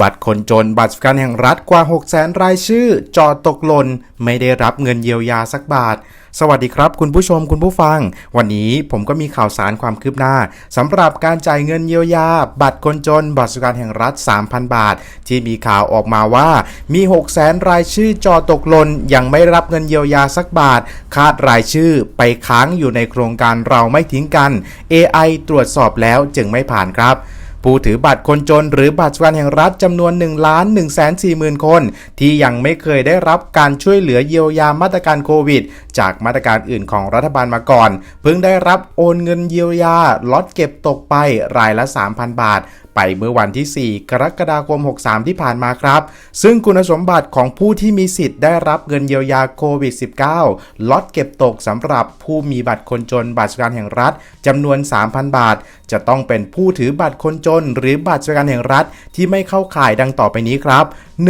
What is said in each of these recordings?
บัตรคนจนบัตรสวัสดิการแห่งรัฐกว่า 6 0 0 0 0 รายชื่อ จอดตกหล่นไม่ได้รับเงินเยียวยาสักบาท สวัสดีครับคุณผู้ชมคุณผู้ฟัง วันนี้ผมก็มีข่าวสารความคืบหน้าสำหรับการจ่ายเงินเยียวยา บัตรคนจน บัตรสวัสดิการแห่งรัฐ 3,000 บาท ที่มีข่าวออกมาว่ามี 6 0 0 0 0 รายชื่อจอตกหล่นยังไม่รับเงินเยียวยาสักบาท คาดรายชื่อไปค้างอยู่ในโครงการเราไม่ทิ้งกัน AI ตรวจสอบแล้วจึงไม่ผ่านครับ ผู้ถือบัตรคนจนหรือบัตรสวัสดิการแห่งรัฐจำนวน1ล้าน1 4 0 0 0 0 คน ที่ยังไม่เคยได้รับการช่วยเหลือเยียวยามาตรการโควิด จากมาตรการอื่นของรัฐบาลมาก่อน เพิ่งได้รับโอนเงินเยียวยาล็อตเก็บตกไปรายละ 3,000 บาทไปเมื่อวันที่ 4 กรกฎาคม 63 ที่ผ่านมาครับ ซึ่งคุณสมบัติของผู้ที่มีสิทธิ์ได้รับเงินเยียวยาโควิด -19 ล็อตเก็บตกสำหรับผู้มีบัตรคนจนบัตรสวัสดิการแห่งรัฐจำนวน 3,000 บาท จะต้องเป็นผู้ถือบัตรคนจน หรือบัตรสวัสดิการแห่งรัฐที่ไม่เข้าข่ายดังต่อไปนี้ครับ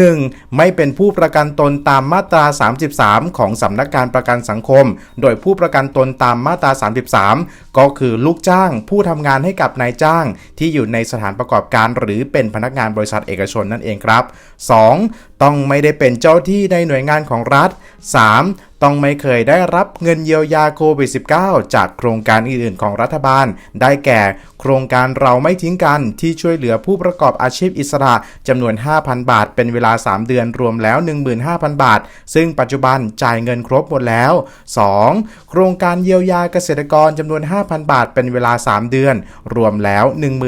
1. ไม่เป็นผู้ประกันตนตามมาตรา 33 ของสำนักงานประกันสังคม โดยผู้ประกันตนตามมาตรา 33 ก็คือลูกจ้าง ผู้ทำงานให้กับนายจ้างที่อยู่ในสถานประกอบการ หรือเป็นพนักงานบริษัทเอกชนนั่นเองครับ 2. ต้องไม่ได้เป็นเจ้าที่ในหน่วยงานของรัฐ 3. ต้องไม่เคยได้รับเงินเยียวยาโควิด -19 จากโครงการอื่นๆของรัฐบาล ได้แก่ โครงการเราไม่ทิ้งกันที่ช่วยเหลือผู้ประกอบอาชีพอิสระจำนวน 5,000 บาท เป็นเวลา 3 เดือนรวมแล้ว 15,000 บาท ซึ่งปัจจุบันจ่ายเงินครบหมดแล้ว 2. โครงการเยียวยาเกษตรกรจำนวน 5,000 บาท เป็นเวลา 3 เดือน รวมแล้ว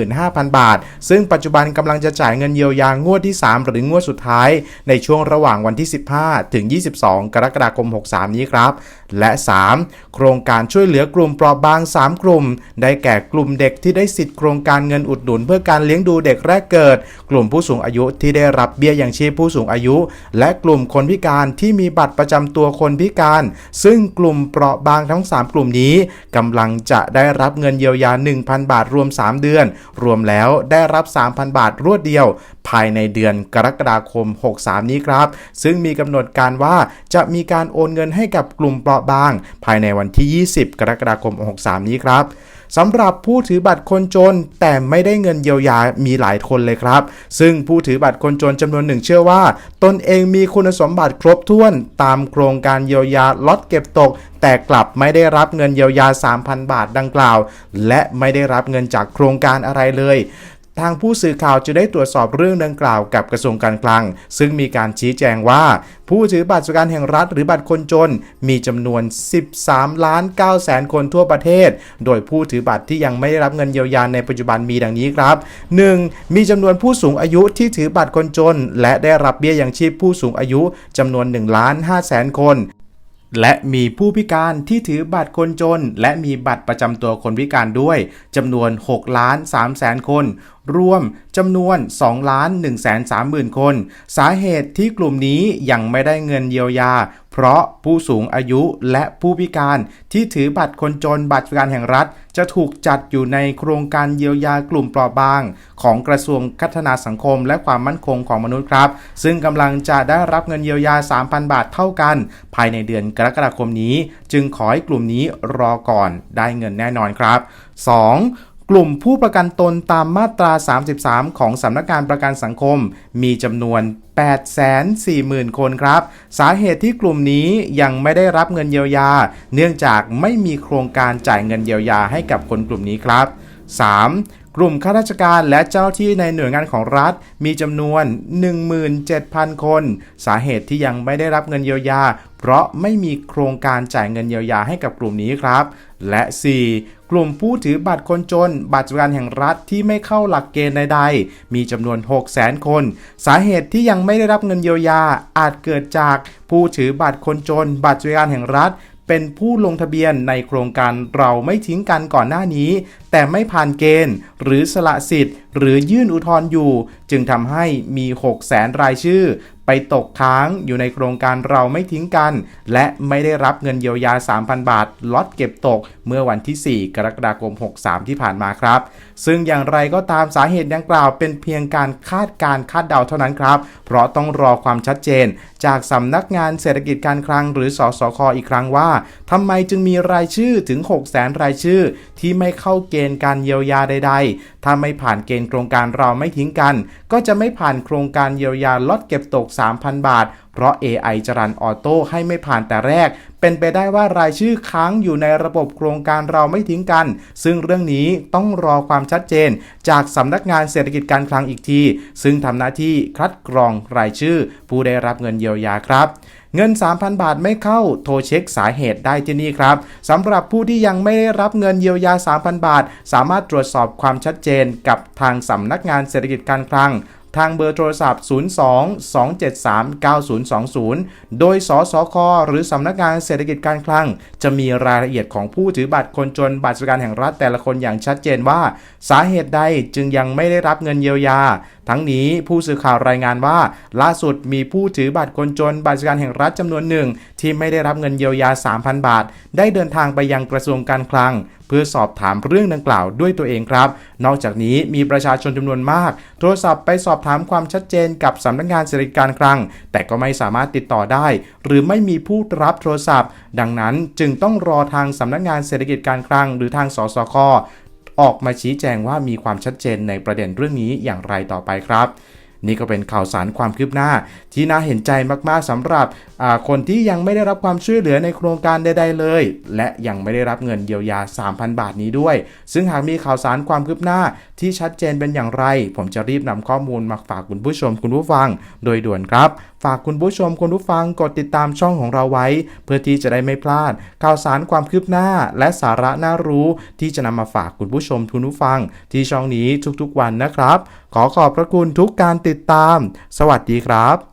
15,000 บาท ซึ่งปัจจุบันกำลังจะจ่ายเงินเยียวยางวดที่ 3 หรืองวดสุดท้าย ในช่วงระหว่างวันที่ 15 ถึง 22 กรกฎาคม 63นี้ครับ และ 3. โครงการช่วยเหลือกลุ่มเปราะบาง 3 กลุ่ม ได้แก่กลุ่มเด็กที่ได้สิทธิโครงการเงินอุดหนุน เพื่อการเลี้ยงดูเด็กแรกเกิด กลุ่มผู้สูงอายุที่ได้รับเบี้ยยังชีพผู้สูงอายุ และกลุ่มคนพิการที่มีบัตรประจำตัวคนพิการ ซึ่งกลุ่มเปราะบางทั้ง 3 กลุ่มนี้กำลังจะได้รับเงินเยียวยา 1,000 บาทรวม 3 เดือน รวมแล้วได้รับ 3,000 บาทรวดเดียวภายในเดือนกรกฎาคม 63 นี้ครับ ซึ่งมีกำหนดการว่าจะมีการโอนเงินให้กับกลุ่มเปราะบาง ภายในวันที่ 20 กรกฎาคม 63 นี้ครับสำหรับผู้ถือบัตรคนจน แต่ไม่ได้เงินเยียวยามีหลายคนเลยครับ ซึ่งผู้ถือบัตรคนจนจำนวนหนึ่งเชื่อว่า ตนเองมีคุณสมบัติครบถ้วน ตามโครงการเยียวยาล็อตเก็บตก แต่กลับไม่ได้รับเงินเยียวยา 3,000 บาทดังกล่าว และไม่ได้รับเงินจากโครงการอะไรเลย ทางผู้สื่อข่าวจะได้ตรวจสอบเรื่องดังกล่าวกับกระทรวงการคลัง ซึ่งมีการชี้แจงว่า ผู้ถือบัตรสวัสดิการแห่งรัฐหรือบัตรคนจน มีจำนวน 13 ล้าน9แสนคนทั่วประเทศ โดยผู้ถือบัตรที่ยังไม่ได้รับเงินเยียวยาในปัจจุบันมีดังนี้ครับ 1. มีจำนวนผู้สูงอายุที่ถือบัตรคนจน และได้รับเบี้ยยังชีพผู้สูงอายุจำนวน1ล้าน5แสนคน และมีผู้พิการที่ถือบัตรคนจน และมีบัตรประจำตัวคนพิการด้วยจำนวน6ล้าน3แสนคน รวมจำนวน2ล้าน1แสน3หมื่นคน สาเหตุที่กลุ่มนี้ยังไม่ได้เงินเยียวยา เพราะผู้สูงอายุและผู้พิการที่ถือบัตรคนจนบัตรกันแห่งรัฐ จะถูกจัดอยู่ในโครงการเยียวยากลุ่มเปราะบาง ของกระทรวงพัฒนาสังคมและความมั่นคงของมนุษย์ครับ ซึ่งกำลังจะได้รับเงินเยียวยา 3,000 บาทเท่ากัน ภายในเดือนกรกฎาคมนี้ จึงขอให้กลุ่มนี้รอก่อนได้เงินแน่นอนครับ 2. กลุ่มผู้ประกันตนตามมาตรา 33 ของสำนักงานประกันสังคม มีจำนวน 840,000 คนครับ สาเหตุที่กลุ่มนี้ยังไม่ได้รับเงินเยียวยา เนื่องจากไม่มีโครงการจ่ายเงินเยียวยาให้กับคนกลุ่มนี้ครับ 3. กลุ่มข้าราชการและเจ้าที่ในหน่วยงานของรัฐมีจำนวน 17,000 คน สาเหตุที่ยังไม่ได้รับเงินเยียวยา เพราะไม่มีโครงการจ่ายเงินเยียวยาให้กับกลุ่มนี้ครับ และ 4. กลุ่มผู้ถือบัตรคนจน บัตรสวัสดิการแห่งรัฐที่ไม่เข้าหลักเกณฑ์ใดๆ มีจำนวน 600,000 คน สาเหตุที่ยังไม่ได้รับเงินเยียวยาอาจเกิดจากผู้ถือบัตรคนจน บัตรสวัสดิการแห่งรัฐเป็นผู้ลงทะเบียนในโครงการเราไม่ทิ้งกันก่อนหน้านี้ แต่ไม่ผ่านเกณฑ์ หรือสละสิทธิ์ หรือยื่นอุทธรณ์อยู่ จึงทำให้มี 6 0แสนรายชื่อ ไปตกค้างอยู่ในโครงการเราไม่ทิ้งกัน และไม่ได้รับเงินเยียวยา 3,000 บาทล็อตเก็บตกเมื่อวันที่ 4 กรกฎาคม 63 ที่ผ่านมาครับ ซึ่งอย่างไรก็ตามสาเหตุดังกล่าวเป็นเพียงการคาดการคาดเดาเท่านั้นครับ เพราะต้องรอความชัดเจน จากสำนักงานเศรษฐกิจการคลังหรือสสคอีกครั้งว่าทำไมจึงมีรายชื่อถึง 6 0แสนรายชื่อ ที่ไม่เข้าเกณฑ์การเยียวยาใด ๆ ถ้าไม่ผ่านเกณฑ์โครงการเราไม่ทิ้งกัน ก็จะไม่ผ่านโครงการเยียวยาลดเก็บตก 3,000 บาท เพราะ AI จรันออโต้ให้ไม่ผ่านแต่แรก เป็นไปได้ว่ารายชื่อค้างอยู่ในระบบโครงการเราไม่ทิ้งกัน ซึ่งเรื่องนี้ต้องรอความชัดเจน จากสำนักงานเศรษฐกิจการคลังอีกที ซึ่งทำหน้าที่คัดกรองรายชื่อ ผู้ได้รับเงินเยียวยาครับ เงิน 3,000 บาทไม่เข้าโทรเช็คสาเหตุได้ที่นี่ครับสำหรับผู้ที่ยังไม่ได้รับเงินเยียวยา 3,000 บาท สามารถตรวจสอบความชัดเจนกับทางสำนักงานเศรษฐกิจการคลัง ทางเบอร์โทรศัพท์ 02 273 9020 โดยสสคหรือสำนักงานเศรษฐกิจการคลัง จะมีรายละเอียดของผู้ถือบัตรคนจนบัตรสวัสดิการแห่งรัฐแต่ละคนอย่างชัดเจนว่า สาเหตุใดจึงยังไม่ได้รับเงินเยียวยา ทั้งนี้ผู้สื่อข่าวรายงานว่า ล่าสุดมีผู้ถือบัตรคนจนบัตรสวัสดิการแห่งรัฐจำนวนหนึ่ง ที่ไม่ได้รับเงินเยียวยา 3,000 บาท ได้เดินทางไปยังกระทรวงการคลัง พื่อสอบถามเรื่องดังกล่าวด้วยตัวเองครับ นอกจากนี้มีประชาชนจำนวนมาก โทรศัพท์ไปสอบถามความชัดเจนกับสำนักงานเศรษฐกิจการคลัง แต่ก็ไม่สามารถติดต่อได้ หรือไม่มีผู้รับโทรศัพท์ ดังนั้นจึงต้องรอทางสำนักงานเศรษฐกิจการคลัง หรือทางสสคออกมาชี้แจงว่ามีความชัดเจนในประเด็นเรื่องนี้อย่างไรต่อไปครับ นี่ก็เป็นข่าวสารความคืบหน้า ที่น่าเห็นใจมากๆสำหรับคนที่ยังไม่ได้รับความช่วยเหลือในโครงการใด ๆ เลย และยังไม่ได้รับเงินเยียวยา 3,000 บาทนี้ด้วย ซึ่งหากมีข่าวสารความคืบหน้าที่ชัดเจนเป็นอย่างไร ผมจะรีบนำข้อมูลมาฝากคุณผู้ชมคุณผู้ฟัง โดยด่วนครับ ฝากคุณผู้ชมคุณผู้ฟังกดติดตามช่องของเราไว้ เพื่อที่จะได้ไม่พลาด ข่าวสารความคืบหน้า และสาระน่ารู้ ที่จะนำมาฝากคุณผู้ชมคุณผู้ฟัง ที่ช่องนี้ทุกๆวันนะครับ ขอขอบพระคุณทุกการติดติดตาม สวัสดีครับ